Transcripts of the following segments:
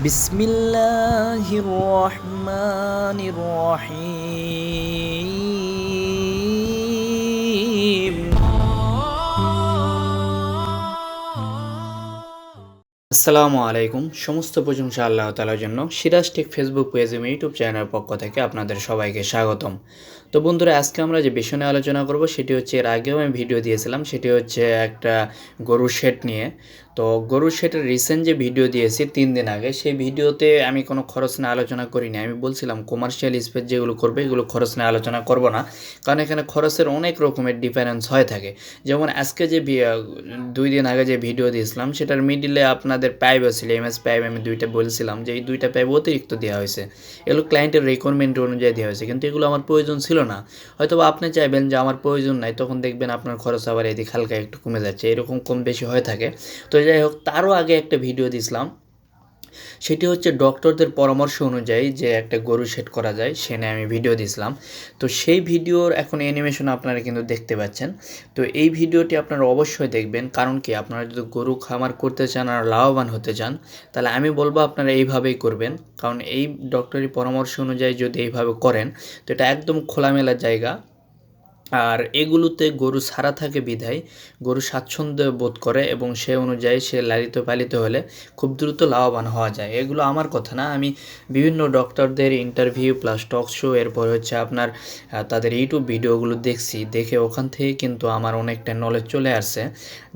বিসমিল্লাহির আসসালামু আলাইকুম। সমস্ত প্রশংসা আল্লাহ তালার জন্য সিরাজ টেক ফেসবুক পেজ এবং ইউটিউব চ্যানেলের পক্ষ থেকে আপনাদের সবাইকে স্বাগতম। তো বন্ধুরা, আজকে আমরা যে বিষয় নিয়ে আলোচনা করব সেটি হচ্ছে এর আগেও আমি ভিডিও দিয়েছিলাম, সেটি হচ্ছে একটা গরুর শেড নিয়ে। তো গরুর শেডের রিসেন্ট যে ভিডিও দিয়েছি তিন দিন আগে, সেই ভিডিওতে আমি কোনো খরচ নিয়ে আলোচনা করিনি। আমি বলছিলাম কমার্শিয়াল স্পেস যেগুলো করবে এগুলো খরচ নিয়ে আলোচনা করব না, কারণ এখানে খরচের অনেক রকমের ডিফারেন্স হয়ে থাকে। যেমন আজকে যে দুই দিন আগে যে ভিডিও দিয়েছিলাম, সেটার মিডিলে আপনাদের পাইপও ছিল এম এস পাইপ আমি দুইটা বলছিলাম যে এই দুইটা পাইপ অতিরিক্ত দেওয়া হয়েছে। এগুলো ক্লায়েন্টের রিকোয়ারমেন্ট অনুযায়ী দেওয়া হয়েছে, কিন্তু এগুলো আমার প্রয়োজন ছিল না। হয়তো বা আপনি চাইবেন যে আমার প্রয়োজন নাই, তখন দেখবেন আপনার খরচ আবার এদিক হালকা একটু কমে যাচ্ছে, এরকম কম বেশি হয়ে থাকে। তো যাই হোক, তারও আগে একটা ভিডিও দিয়েছিলাম সেটি হচ্ছে ডক্টরদের পরামর্শ অনুযায়ী যে একটা গরু সেট করা যায়, সে নিয়ে আমি ভিডিও দিয়েছিলাম। তো সেই ভিডিওর এখন অ্যানিমেশন আপনারা কিন্তু দেখতে পাচ্ছেন। তো এই ভিডিওটি আপনারা অবশ্যই দেখবেন, কারণ কি আপনারা যদি গরু খামার করতে চান আর লাভবান হতে চান, তাহলে আমি বলব আপনারা এইভাবেই করবেন। কারণ এই ডক্টরের পরামর্শ অনুযায়ী যদি এইভাবে করেন, তো এটা একদম খোলামেলা জায়গা। আর এগুলোতে গরু ছাড়া থাকে বিধায়, গরু স্বাচ্ছন্দ্য বোধ করে এবং সে অনুযায়ী সে লালিত পালিত হলে খুব দ্রুত লাভবান হওয়া যায়। এগুলো আমার কথা না, আমি বিভিন্ন ডক্টরদের ইন্টারভিউ প্লাস টক শো এরপর হচ্ছে আপনার তাদের ইউটিউব ভিডিওগুলো দেখছি, দেখে ওখান থেকে কিন্তু আমার অনেকটা নলেজ চলে আসছে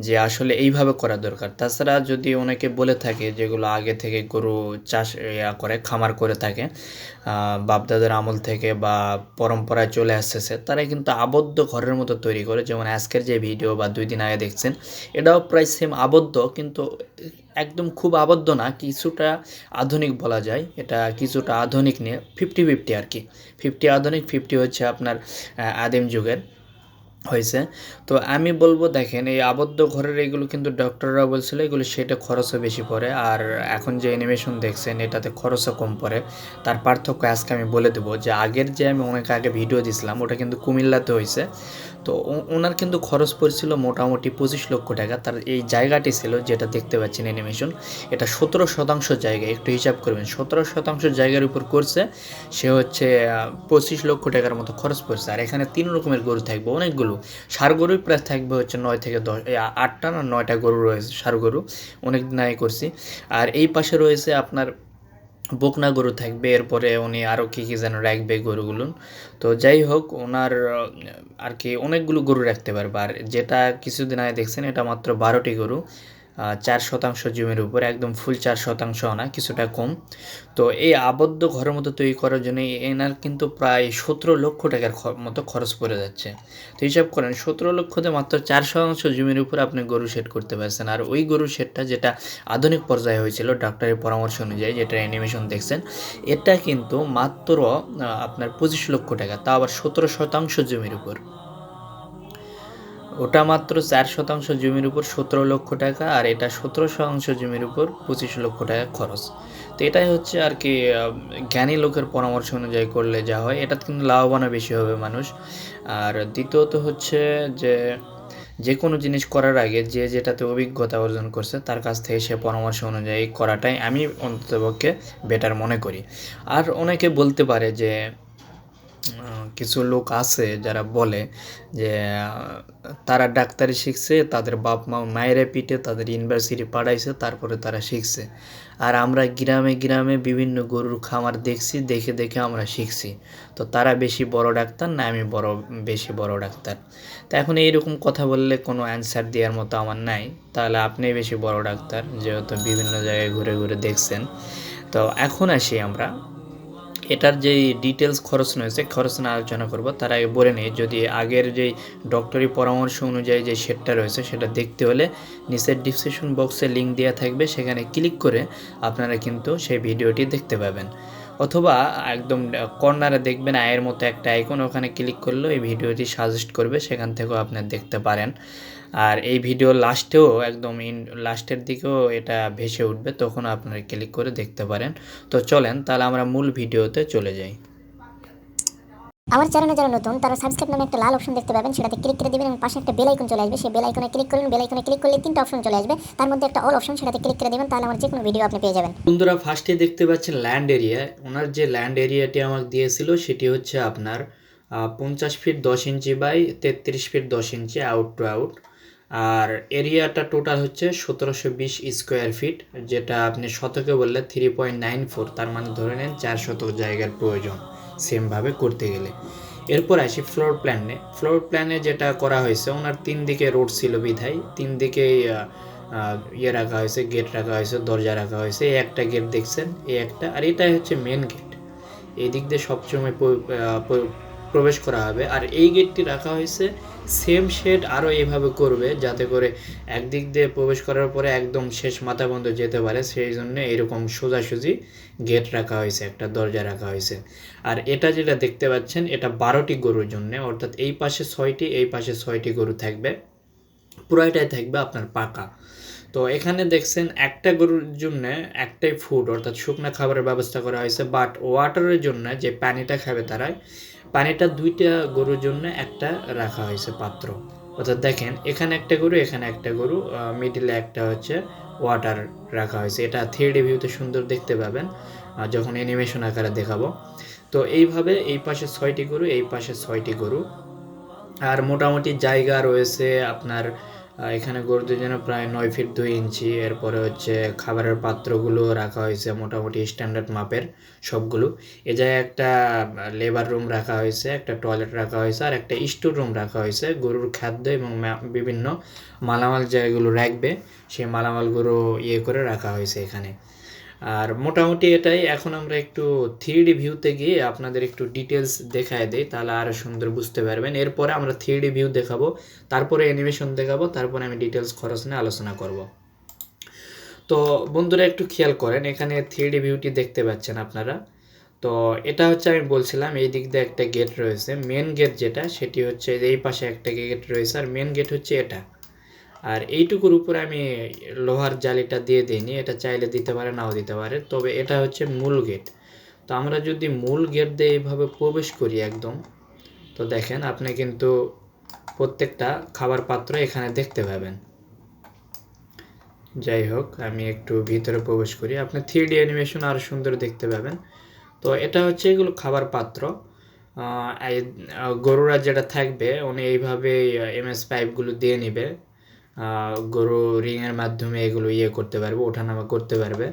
যে আসলে এইভাবে করা দরকার। তাছাড়া যদি অনেকে বলে থাকে যেগুলো আগে থেকে গরু চাষ করে, খামার করে থাকে বাপদাদার আমল থেকে বা পরম্পরায় চলে আসতেছে তারা কিন্তু আবদ্ধ ঘরের মতো তৈরি করে। যেমন আজকের যে ভিডিও বা দুই দিন আগে দেখছেন, এটাও প্রায় সেম আবদ্ধ, কিন্তু একদম খুব আবদ্ধ না, কিছুটা আধুনিক বলা যায়। এটা কিছুটা আধুনিক নিয়ে ফিফটি ফিফটি আর কি। ফিফটি আধুনিক ফিফটি হচ্ছে আপনার আদিম যুগের। হয়েছে। তো আমি বলব দেখেন, এই আবদ্ধ ঘরের এগুলো কিন্তু ডক্টররা বলছিল এগুলো সেটা খরচও বেশি পড়ে। আর এখন যে অ্যানিমেশন দেখছেন, এটাতে খরচও কম পড়ে। তার পার্থক্য আজকে আমি বলে দেবো যে আগের যে আমি অনেক আগে ভিডিও দিছিলাম, ওটা কিন্তু কুমিল্লাতে হয়েছে। তো ওনার কিন্তু খরচ পড়ছিল মোটামুটি পঁচিশ লক্ষ টাকা। তার এই জায়গাটি ছিল যেটা দেখতে পাচ্ছেন অ্যানিমেশন এটা সতেরো শতাংশ জায়গা, একটু হিসাব করবেন। সতেরো শতাংশ জায়গার উপর করছে, সে হচ্ছে পঁচিশ লক্ষ টাকার মতো খরচ পড়ছে। আর এখানে তিন রকমের গরু থাকবে। অনেকগুলো। সার গরুই প্রায় থাকবে হচ্ছে নয় থেকে দশ আটটা না, নয়টা গরু রয়েছে সার গরু। অনেক দিন আগে করছি। আর এই পাশে রয়েছে আপনার বকনা গরু থাকবে, এরপরে উনি আরও কী কী যেন রাখবে গরুগুলো। তো যাই হোক, ওনার আর কি অনেকগুলো গরু রাখতে পারবে। আর যেটা কিছুদিন আগে দেখছেন, এটা মাত্র বারোটি গরু। চার শতাংশ জমির উপর, একদম ফুল চার শতাংশ না কিছুটা কম। তো এই আবদ্ধ ঘরের মতো তৈরি করার জন্য এনার কিন্তু প্রায় সতেরো লক্ষ টাকার মতো খরচ পড়ে যাচ্ছে। তো হিসাব করেন, সতেরো লক্ষতে মাত্র চার শতাংশ জমির উপর আপনি গরু শেড করতে পারছেন। আর ওই গরু শেডটা যেটা আধুনিক পর্যায়ে হয়েছিল ডাক্তারের পরামর্শ অনুযায়ী যেটা অ্যানিমেশন দেখছেন, এটা কিন্তু মাত্র আপনার পঁচিশ লক্ষ টাকা তা আবার সতেরো শতাংশ জমির উপর। ওটা মাত্র চার শতাংশ জমির উপর সতেরো লক্ষ টাকা আর এটা সতেরো শতাংশ জমির উপর পঁচিশ লক্ষ টাকা খরচ। তো এটাই হচ্ছে আর কি জ্ঞানী লোকের পরামর্শ অনুযায়ী করলে যা হয়। এটা কিন্তু লাভবানও বেশি হবে মানুষ। আর দ্বিতীয়ত হচ্ছে যে যে কোনো জিনিস করার আগে যে যেটাতে অভিজ্ঞতা অর্জন করছে, তার কাছ থেকে সে পরামর্শ অনুযায়ী করাটাই আমি অন্ততপক্ষে বেটার মনে করি। আর অনেকে বলতে পারে যে কিছু লোক আছে যারা বলে যে তারা ডাক্তারি শিখছে, তাদের বাপ মা মায়েরা পিঠে তাদের ইউনিভার্সিটি পাঠাইছে, তারপরে তারা শিখছে। আর আমরা গ্রামে গ্রামে বিভিন্ন গরুর খামার দেখছি, দেখে দেখে আমরা শিখছি। তো তারা বেশি বড় ডাক্তার না, আমি বড়, বেশি বড় ডাক্তার। তা এখন এইরকম কথা বললে কোনো অ্যান্সার দেওয়ার মতো আমার নাই। তাহলে আপনি বেশি বড় ডাক্তার, যেহেতু বিভিন্ন জায়গায় ঘুরে ঘুরে দেখছেন। তো এখন আসি আমরা। এটার যেই ডিটেলস খরচ রয়েছে খরচ না আলোচনা করব। তার আগে বলে নিই, যদি আগের যেই ডক্টরি পরামর্শ অনুযায়ী যে সেটটা রয়েছে, সেটা দেখতে হলে নিচের ডিসক্রিপশন বক্সে লিঙ্ক দেওয়া থাকবে। সেখানে ক্লিক করে আপনারা কিন্তু সেই ভিডিওটি দেখতে পাবেন। অথবা একদম কর্নারে দেখবেন, আয়ের মতো একটা আইকন ওখানে ক্লিক করলেও এই ভিডিওটি সাজেস্ট করবে, সেখান থেকেও আপনার দেখতে পারেন। আর এই ভিডিও লাস্টেও একদম ইন লাস্টের দিকেও এটা ভেসে উঠবে তখন আপনারা ক্লিক করে দেখতে পারেন। তো চলেন তাহলে আমরা মূল ভিডিওতে চলে যাই। আমার চ্যানেলে যারা নতুন তারা সাবস্ক্রাইব নামে একটা লাল অপশন দেখতে পাবেন সেটাতে ক্লিক করে দেবেন এবং পাশে একটা বেল আইকন চলে আসবে। সেই বেল আইকনে ক্লিক করবেন বেল আইকনে ক্লিক করলে তিনটা অপশন চলে আসবে। তার মধ্যে একটা অল অপশন সেটাতে ক্লিক করে দেবেন তাহলে আমার যে কোনো ভিডিও আপনি পেয়ে যাবেন। বন্ধুরা ফার্স্টে দেখতে পাচ্ছেন ল্যান্ড এরিয়া ওনার যে ল্যান্ড এরিয়াটি আমাকে দিয়েছিল সেটি হচ্ছে আপনার পঞ্চাশ ফিট দশ ইঞ্চি বাই তেত্রিশ ফিট দশ ইঞ্চি আউট টু আউট আর এরিয়াটা টোটাল হচ্ছে সতেরোশো বিশ স্কোয়ার ফিট যেটা আপনি শতকে বললে থ্রি পয়েন্ট নাইন ফোর তার মানে ধরে নেন চার শতক জায়গার প্রয়োজন সেমভাবে করতে গেলে। এরপর আসি ফ্লোর প্ল্যানে ফ্লোর প্ল্যানে যেটা করা হয়েছে ওনার তিন দিকে রোড ছিল বিধায় তিন আহ, ইয়ে রাখা হয়েছে গেট রাখা হয়েছে দরজা রাখা হয়েছে একটা গেট দেখছেন এই একটা আর এটাই হচ্ছে মেন গেট এই দিক দিয়ে সবসময় প্রবেশ করা হবে। আর এই গেটটি রাখা হয়েছে সেম শেড আরও এইভাবে করবে যাতে করে একদিক দিয়ে প্রবেশ করার পরে একদম শেষ মাথা বন্ধ যেতে পারে। সেই জন্য এরকম সোজাসুজি গেট রাখা হয়েছে, একটা দরজা রাখা হয়েছে। আর এটা যেটা দেখতে পাচ্ছেন, এটা বারোটি গরুর জন্য, অর্থাৎ এই পাশে ছয়টি, এই পাশে ছয়টি গরু থাকবে। পুরাইটাই থাকবে আপনার পাকা। তো এখানে দেখছেন একটা গরুর জন্য একটাই ফুড অর্থাৎ শুকনো খাবারের ব্যবস্থা করা হয়েছে বাট ওয়াটারের জন্য যে পানিটা খাবে তারাই পানিটা দুইটা গরুর জন্য একটা রাখা হয়েছে পাত্র। অর্থাৎ দেখেন, এখানে একটা গরু, এখানে একটা গরু মিডিলে একটা হচ্ছে ওয়াটার রাখা হয়েছে। এটা থ্রি ভিউতে সুন্দর দেখতে পাবেন যখন অ্যানিমেশন আকারে দেখাবো। তো এইভাবে এই পাশে ছয়টি গরু, এই পাশে ছয়টি গরু। আর মোটামুটি জায়গা রয়েছে আপনার এখানে গরুদের জন্য প্রায় নয় ফিট দুই ইঞ্চি। এরপরে হচ্ছে খাবারের পাত্রগুলো রাখা হয়েছে মোটামুটি স্ট্যান্ডার্ড মাপের সবগুলো। এ জায়গায় একটা লেবার রুম রাখা হয়েছে, একটা টয়লেট রাখা হয়েছে আর একটা স্টোর রুম রাখা হয়েছে। গরুর খাদ্য এবং বিভিন্ন মালামাল জায়গাগুলো রাখবে, সেই মালামালগুলো ইয়ে করে রাখা হয়েছে এখানে। আর মোটামুটি এটাই। এখন আমরা একটু থ্রি ভিউতে গিয়ে আপনাদের একটু ডিটেলস দেখায় দেই, তাহলে আরও সুন্দর বুঝতে পারবেন। এরপরে আমরা থ্রি ভিউ দেখাবো, তারপরে অ্যানিমেশন দেখাবো, তারপরে আমি ডিটেলস খরচ নিয়ে আলোচনা করব। তো বন্ধুরা, একটু খেয়াল করেন, এখানে থ্রি ভিউটি দেখতে পাচ্ছেন আপনারা। তো এটা হচ্ছে আমি বলছিলাম, এই দিক দিয়ে একটা গেট রয়েছে। মেন গেট যেটা, সেটি হচ্ছে এই পাশে একটা গেট রয়েছে, আর মেন গেট হচ্ছে এটা। আর এইটুকুর উপরে আমি লোহার জালিটা দিয়ে দিইনি, এটা চাইলে দিতে পারে, নাও দিতে পারে। তবে এটা হচ্ছে মূল গেট তো আমরা যদি মূল গেট দিয়ে এইভাবে প্রবেশ করি একদম, তো দেখেন আপনি কিন্তু প্রত্যেকটা খাবার পাত্র এখানে দেখতে পাবেন। যাই হোক, আমি একটু ভিতরে প্রবেশ করি। আপনি থ্রি ডি অ্যানিমেশন আরও সুন্দর দেখতে পাবেন। তো এটা হচ্ছে এগুলো খাবার পাত্র। গরুরা যেটা থাকবে, উনি এইভাবে এমএস পাইপগুলো দিয়ে নিবে। গরু রিংয়ের মাধ্যমে এগুলো ইয়ে করতে পারবে, ওঠানামা করতে পারবে।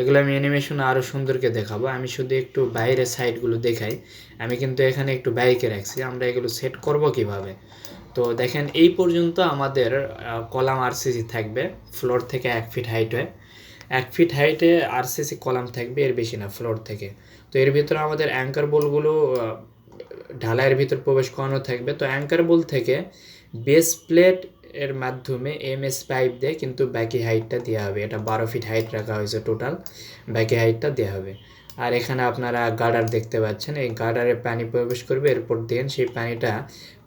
এগুলো আমি অ্যানিমেশন আরও সুন্দরকে দেখাবো। আমি শুধু একটু বাইরের সাইডগুলো দেখাই। আমি কিন্তু এখানে একটু বাইকে রাখছি। আমরা এগুলো সেট করব কীভাবে? তো দেখেন, এই পর্যন্ত আমাদের কলাম আরসিসি থাকবে। ফ্লোর থেকে এক ফিট হাইট হাইটে এক ফিট হাইটে আরসিসি কলাম থাকবে, এর বেশি না ফ্লোর থেকে। তো এর ভিতরে আমাদের অ্যাঙ্কার বলগুলো ঢালাইয়ের ভিতর প্রবেশ করানো থাকবে। তো অ্যাঙ্কার বল থেকে বেস প্লেট এর মাধ্যমে এমএস পাইপ দিয়ে কিন্তু ব্যাকি হাইটটা দেওয়া হবে। এটা বারো ফিট হাইট রাখা হয়েছে টোটাল ব্যাকি হাইটটা দেওয়া হবে। আর এখানে আপনারা গার্ডার দেখতে পাচ্ছেন, এই গার্ডারে পানি প্রবেশ করবে, এরপর দেন সেই পানিটা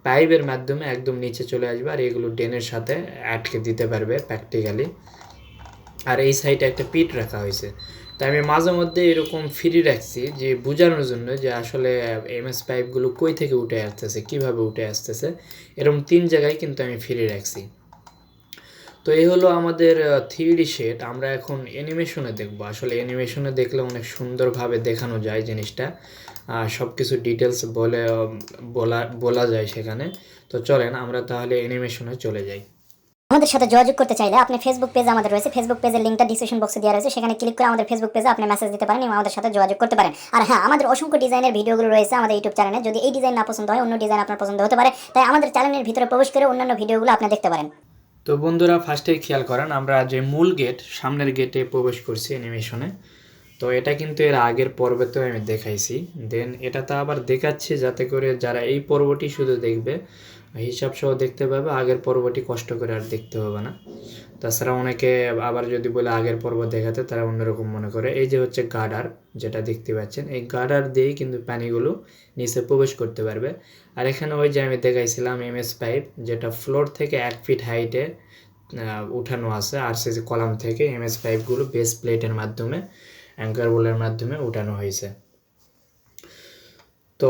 পাইপের মাধ্যমে একদম নিচে চলে আসবে আর এগুলো ড্রেনের সাথে আটকে দিতে পারবে প্র্যাকটিক্যালি আর এই সাইডে একটা পিট রাখা হয়েছে। তো আমি মাঝে মধ্যে এরকম ফ্রি রাখছি যে বোঝানোর জন্য যে আসলে এমএস পাইপগুলো কই থেকে উঠে আসতেছে, কীভাবে উঠে আসতেছে, এরকম তিন জায়গায় কিন্তু আমি ফ্রি রাখছি। তো এই হলো আমাদের থ্রি ডি শেড আমরা এখন অ্যানিমেশনে দেখব। আসলে অ্যানিমেশনে দেখলে অনেক সুন্দরভাবে দেখানো যায় জিনিসটা। সব কিছু ডিটেলস বলে বলা বলা যায় সেখানে। তো চলেন আমরা তাহলে অ্যানিমেশনে চলে যাই। আমাদের সাথে যোগাযোগ করতে চাইলে আপনি ফেসবুক পেজ আমাদের রয়েছে। ফেসবুক পেজের লিঙ্কটা ডিসক্রিপশন বক্সে দেওয়া রয়েছে। সেখানে ক্লিক করে আমাদের ফেসবুক পেজে আপনি মেসেজ দিতে পারেন, এবং আমাদের সাথে যোগাযোগ করতে পারেন। আর হ্যাঁ আমাদের অসংখ্য ডিজাইনের ভিডিওগুলো রয়েছে আমাদের ইউটিউব চ্যানেলে যদি এই ডিজাইন না পছন্দ হয়, অন্য ডিজাইন আপনার পছন্দ হতে পারে। তাই আমাদের চ্যানেলের ভিতরে প্রবেশ করে অন্যান্য ভিডিওগুলো আপনি দেখতে পারেন। তো বন্ধুরা ফার্স্টেই খেয়াল করেন, আমরা যে মূল গেট সামনের গেটে প্রবেশ করছি অ্যানিমেশনে তো এটা কিন্তু এর আগের পর্বেতেও আমি দেখাইছি। দেন এটা তো আবার দেখাচ্ছি যাতে করে যারা এই পর্বটি শুধু দেখবে হিসাব সহ দেখতে পাবে, আগের পর্বটি কষ্ট করে আর দেখতে হবে না। তাছাড়া অনেকে আবার যদি বলে আগের পর্ব দেখাতে, তারা অন্যরকম মনে করে। এই যে হচ্ছে গার্ডার যেটা দেখতে পাচ্ছেন, এই গার্ডার দিয়েই কিন্তু পানিগুলো নিচে প্রবেশ করতে পারবে। আর এখানে ওই যে আমি দেখাইছিলাম এমএস পাইপ, যেটা ফ্লোর থেকে এক ফিট হাইটে উঠানো আছে আরসিসি কলাম থেকে এমএস পাইপগুলো বেস প্লেটের মাধ্যমে, অ্যাঙ্কার বোলের মাধ্যমে উঠানো হয়েছে। তো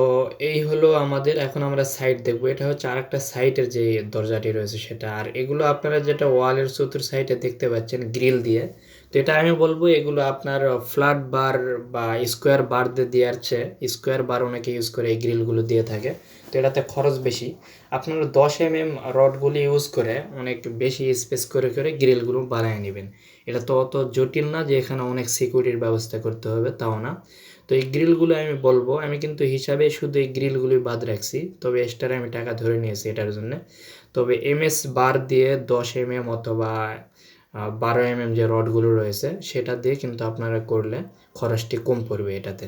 এই হলো আমাদের, এখন আমরা সাইড দেখব। এটা হচ্ছে আরেকটা সাইডের যে দরজাটি রয়েছে সেটা। আর এগুলো আপনারা যেটা ওয়ালের চতুর সাইডে দেখতে পাচ্ছেন গ্রিল দিয়ে। তো এটা আমি বলব, এগুলো আপনার ফ্ল্যাট বার বা স্কোয়ার বার দিয়ে চেয়ে স্কোয়ার বার অনেকে ইউজ করে এই গ্রিলগুলো দিয়ে থাকে। তো এটাতে খরচ বেশি। আপনারা দশ এম এম রডগুলি ইউজ করে অনেক বেশি স্পেস করে করে গ্রিলগুলো বানিয়ে নেবেন। এটা তো অত জটিল না যে এখানে অনেক সিকিউরিটির ব্যবস্থা করতে হবে, তাও না। তো এই গ্রিলগুলো আমি বলব, আমি কিন্তু হিসাবে শুধু এই গ্রিলগুলোই বাদ রাখছি, তবে এক্সট্রা আমি টাকা ধরে নিয়েছি এটার জন্য। তবে এমএস বার দিয়ে দশ এম এম অথবা বারো এম এম যে রডগুলো রয়েছে, সেটা দিয়ে কিন্তু আপনারা করলে খরচটি কম পড়বে এটাতে।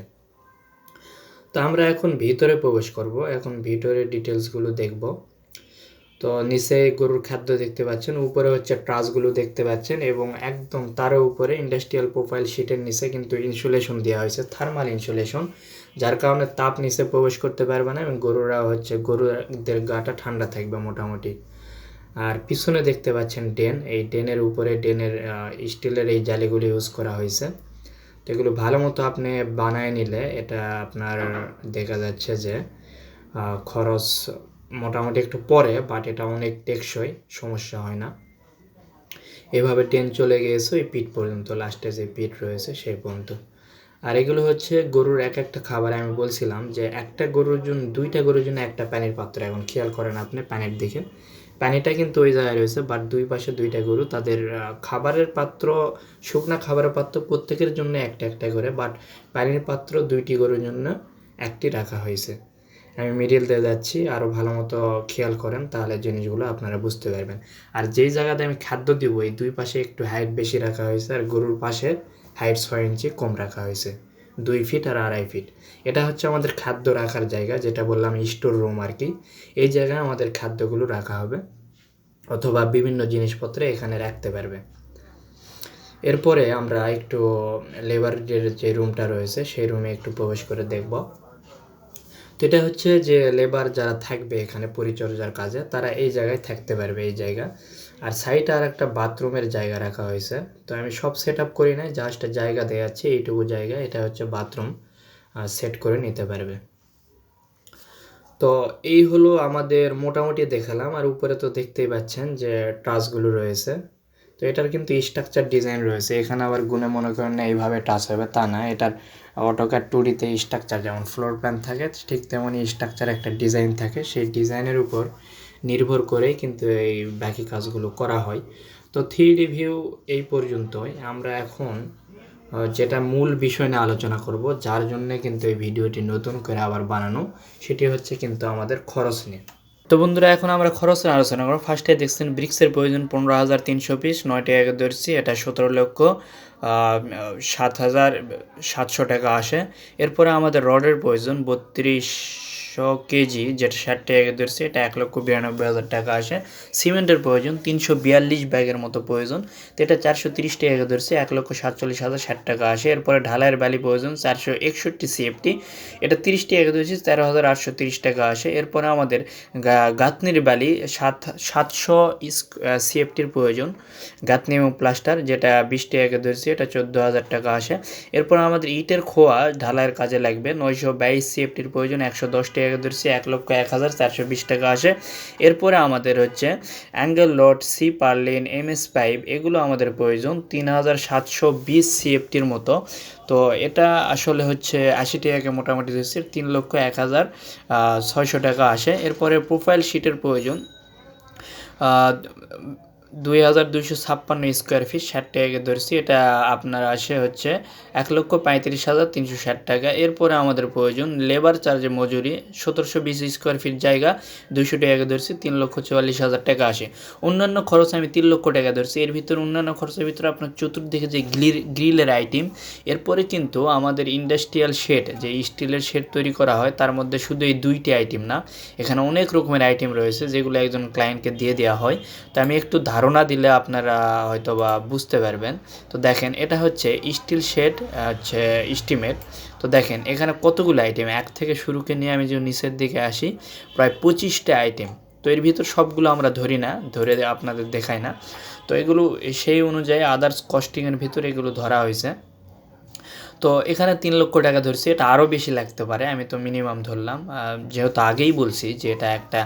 তো আমরা এখন ভিতরে প্রবেশ করব, এখন ভিতরে ডিটেলসগুলো দেখব। তো নিচে গরুর খাদ্য দেখতে পাচ্ছেন উপরে হচ্ছে ট্রাসগুলো দেখতে পাচ্ছেন এবং একদম তার উপরে ইন্ডাস্ট্রিয়াল প্রোফাইল শিটের নিচে কিন্তু ইনসুলেশন দেওয়া হয়েছে থার্মাল ইনসুলেশন যার কারণে তাপ নিচে প্রবেশ করতে পারবে না এবং গরুরা হচ্ছে গরুদের গাটা ঠান্ডা থাকবে মোটামুটি। আর পিছনে দেখতে পাচ্ছেন ডেন এই ডেনের উপরে ডেনের স্টিলের এই জালিগুলি ইউজ করা হয়েছে। তো এগুলো ভালো মতো আপনি বানায় নিলে এটা আপনার দেখা যাচ্ছে যে খরচ মোটামুটি একটু পরে বাট এটা অনেক টেকসই, সমস্যা হয় না। এভাবে ট্রেন চলে গিয়েছে, ওই পিঠ পর্যন্ত লাস্টে যে পিঠ রয়েছে, সেই পর্যন্ত। আর এগুলো হচ্ছে গরুর এক একটা খাবার, আমি বলছিলাম যে একটা গরুর জন্য, দুইটা গরুর জন্য একটা পানির পাত্র। এখন খেয়াল করেন আপনি পানির দিকে। পানিটা কিন্তু ওই জায়গায় রয়েছে বাট দুই পাশে দুইটা গরু, তাদের খাবারের পাত্র, শুকনা খাবারের পাত্র প্রত্যেকের জন্য একটা একটা করে বাট পানির পাত্র দুইটি গরুর জন্য একটি রাখা হয়েছে। আমি মিডিল দিয়ে যাচ্ছি আরও ভালো মতো খেয়াল করেন, তাহলে জিনিসগুলো আপনারা বুঝতে পারবেন। আর যেই জায়গাতে আমি খাদ্য দিব, এই দুই পাশে একটু হাইট বেশি রাখা হয়েছে, আর গরুর পাশে হাইট ছয় ইঞ্চি কম রাখা হয়েছে, দুই ফিট আর আড়াই ফিট এটা হচ্ছে আমাদের খাদ্য রাখার জায়গা, যেটা বললাম স্টোর রুম আর কি। এই জায়গায় আমাদের খাদ্যগুলো রাখা হবে, অথবা বিভিন্ন জিনিসপত্র এখানে রাখতে পারবে। এরপরে আমরা একটু লেবারের যে রুমটা রয়েছে, সেই রুমে একটু প্রবেশ করে দেখব। তো এটা হচ্ছে যে লেবার যারা থাকবে এখানে পরিচর্যার কাজে, তারা এই জায়গায় থাকতে পারবে এই জায়গা। আর সাইডে আর একটা বাথরুমের জায়গা রাখা হয়েছে। তো আমি সব সেট আপ করি নাই জাস্ট জায়গা দেখাচ্ছি এইটুকু জায়গা, এটা হচ্ছে বাথরুম সেট করে নিতে পারবে। তো এই হলো আমাদের মোটামুটি দেখালাম, আর উপরে তো দেখতেই পাচ্ছেন যে টাচগুলো রয়েছে। তো এটার কিন্তু স্ট্রাকচার ডিজাইন রয়েছে। এখানে আবার গুণে মনে করেন না এইভাবে টাচ হবে, তা না। এটার অটোকার টুরিতে স্ট্রাকচার যেমন ফ্লোর প্ল্যান থাকে, ঠিক তেমনই স্ট্রাকচার একটা ডিজাইন থাকে। সেই ডিজাইনের উপর নির্ভর করেই কিন্তু এই বাকি কাজগুলো করা হয়। তো থ্রি ভিউ এই পর্যন্তই। আমরা এখন যেটা মূল বিষয় নিয়ে আলোচনা করব, যার জন্য কিন্তু এই ভিডিওটি নতুন করে আবার বানানো, সেটি হচ্ছে কিন্তু আমাদের খরচ নিয়ে। তো বন্ধুরা, এখন আমরা খরচের আলোচনা করব। ফার্স্টে দেখছেন ব্রিক্সের প্রয়োজন পনেরো হাজার তিনশো পিস, নয়টি এক ধরছি, এটা সতেরো লক্ষ সাত হাজার সাতশো টাকা আসে। এরপরে আমাদের রডের প্রয়োজন বত্রিশশো কেজি যেটা ষাট টাকা ধরছে, এটা এক লক্ষ বিরানব্বই হাজার টাকা আসে। সিমেন্টের প্রয়োজন, তিনশো বিয়াল্লিশ ব্যাগের মতো প্রয়োজন। তো এটা চারশো তিরিশ টাকা ধরছে, এক লক্ষ সাতচল্লিশ হাজার ষাট টাকা আসে। এরপরে ঢালাইয়ের বালি প্রয়োজন, চারশো একষট্টি সিএফটি এটা তিরিশ টাকা ধরছে, তেরো হাজার আটশো তিরিশ টাকা আসে। এরপরে আমাদের গাঁথনির বালি, সাত, সাতশো সিএফটির প্রয়োজন। গাঁথনি এবং প্লাস্টার, যেটা বিশ টাকা ধরছে, এটা চোদ্দ হাজার টাকা আসে। এরপর আমাদের ইটের খোয়া, ঢালাইয়ের কাজে লাগবে। নয়শো বাইশ সিএফটির প্রয়োজন, একশো দশ টাকা ধরছে এক লক্ষ এক হাজার চারশো বিশ টাকা আসে। এরপরে আমাদের হচ্ছে angle lot, C purlin M S pipe, এগুলো আমাদের প্রয়োজন তিন হাজার সাতশো বিশ সিএফটির মতো। তো এটা আসলে হচ্ছে আশি টাকাকে মোটামুটি ধরছি, তিন লক্ষ এক হাজার ছয়শো টাকা আসে। এরপরে প্রোফাইল শিটের প্রয়োজন দুই হাজার ছাপ্পান্ন স্কোয়ার ফিট ষাট টাকা ধরছি। এটা আপনার আসে হচ্ছে এক লক্ষ পঁয়ত্রিশ হাজার তিনশো ষাট টাকা। এরপরে আমাদের প্রয়োজন লেবার চার্জে মজুরি, সতেরোশো বিশ স্কোয়ার ফিট জায়গা, দুইশো টাকা ধরছি, তিন লক্ষ চুয়াল্লিশ হাজার টাকা আসে। অন্যান্য খরচ আমি তিন লক্ষ টাকা ধরছি। এর ভিতরে অন্যান্য খরচের ভিতরে আপনার চতুর্দিকে যে গ্রিল গ্রিলের আইটেম এরপরে কিন্তু আমাদের ইন্ডাস্ট্রিয়াল শেড যে স্টিলের শেড তৈরি করা হয়, তার মধ্যে শুধু এই দুইটি আইটেম না, এখানে অনেক রকমের আইটেম রয়েছে, যেগুলো একজন ক্লায়েন্টকে দিয়ে দেওয়া হয়। তো আমি একটু ধারণা দিলে আপনারা হয়তো বা বুঝতে পারবেন। তো দেখেন, এটা হচ্ছে স্টিল শেড হচ্ছে ইস্টিমেট তো দেখেন, এখানে কতগুলো আইটেম এক থেকে শুরুকে নিয়ে আমি যে নিচের দিকে আসি, প্রায় পঁচিশটা আইটেম তো এর ভিতর সবগুলো আমরা ধরি না, ধরে আপনাদের দেখাই না। তো এগুলো সেই অনুযায়ী আদার্স কস্টিংয়ের ভিতরে এগুলো ধরা হয়েছে। তো এখানে তিন লক্ষ টাকা ধরছি, এটা আরও বেশি লাগতে পারে, আমি তো মিনিমাম ধরলাম। যেহেতু আগেই বলছি যে এটা একটা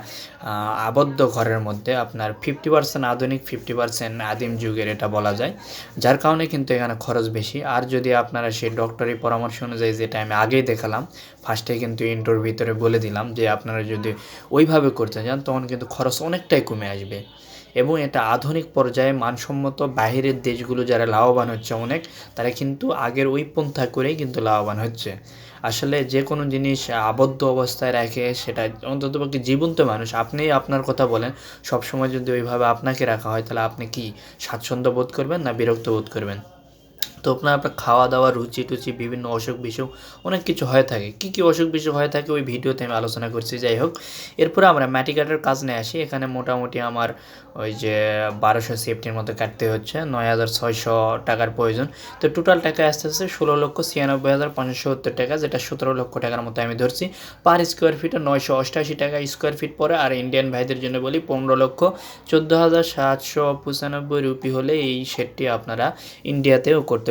আবদ্ধ ঘরের মধ্যে আপনার ফিফটি পার্সেন্ট আধুনিক ফিফটি পার্সেন্ট আদিম যুগের এটা বলা যায়। যার কারণে কিন্তু এখানে খরচ বেশি। আর যদি আপনারা সেই ডক্টরি পরামর্শ অনুযায়ী যেটা আমি আগেই দেখালাম ফার্স্টে কিন্তু ইন্টোর ভিতরে বলে দিলাম যে আপনারা যদি ওইভাবে করতে চান তখন কিন্তু খরচ অনেকটাই কমে আসবে। এবং এটা আধুনিক পর্যায়ে মানসম্মত বাহিরের দেশগুলো যারা লাভবান হচ্ছে অনেক, তারা কিন্তু আগের ওই পন্থা করেই কিন্তু লাভবান হচ্ছে। আসলে যে কোনো জিনিস আবদ্ধ অবস্থায় রাখে, সেটা অন্ততপক্ষে জীবন্ত মানুষ। আপনি আপনার কথা বলেন, সবসময় যদি ওইভাবে আপনাকে রাখা হয়, তাহলে আপনি কি স্বাচ্ছন্দ্য বোধ করবেন না বিরক্ত বোধ করবেন? তো আপনার আপনার খাওয়া দাওয়া রুচি টুচি বিভিন্ন অসুখ বিসুখ অনেক কিছু হয়ে থাকে। কী কী অসুখ বিসুখ হয়ে থাকে ওই ভিডিওতে আমি আলোচনা করছি, যাই হোক। এরপরে আমরা মাটি কাটার কাজ নিয়ে আসি। এখানে মোটামুটি আমার ওই যে বারোশো সেফটির মতো কাটতে হচ্ছে, নয় হাজার ছয়শো টাকার প্রয়োজন। তো টোটাল টাকা আসতে আসতে ষোলো লক্ষ ছিয়ানব্বই হাজার পাঁচশো টাকা, যেটা সতেরো লক্ষ টাকার মতো আমি ধরছি। পার স্কোয়ার ফিটে নয়শো অষ্টাশি টাকা স্কোয়ার ফিট পরে, আর ইন্ডিয়ান ভাইদের জন্য বলি পনেরো লক্ষ চোদ্দ হাজার সাতশো পঁচানব্বই রুপি হলে এই সেটটি আপনারা ইন্ডিয়াতেও করতে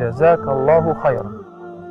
جزاك الله خيرا.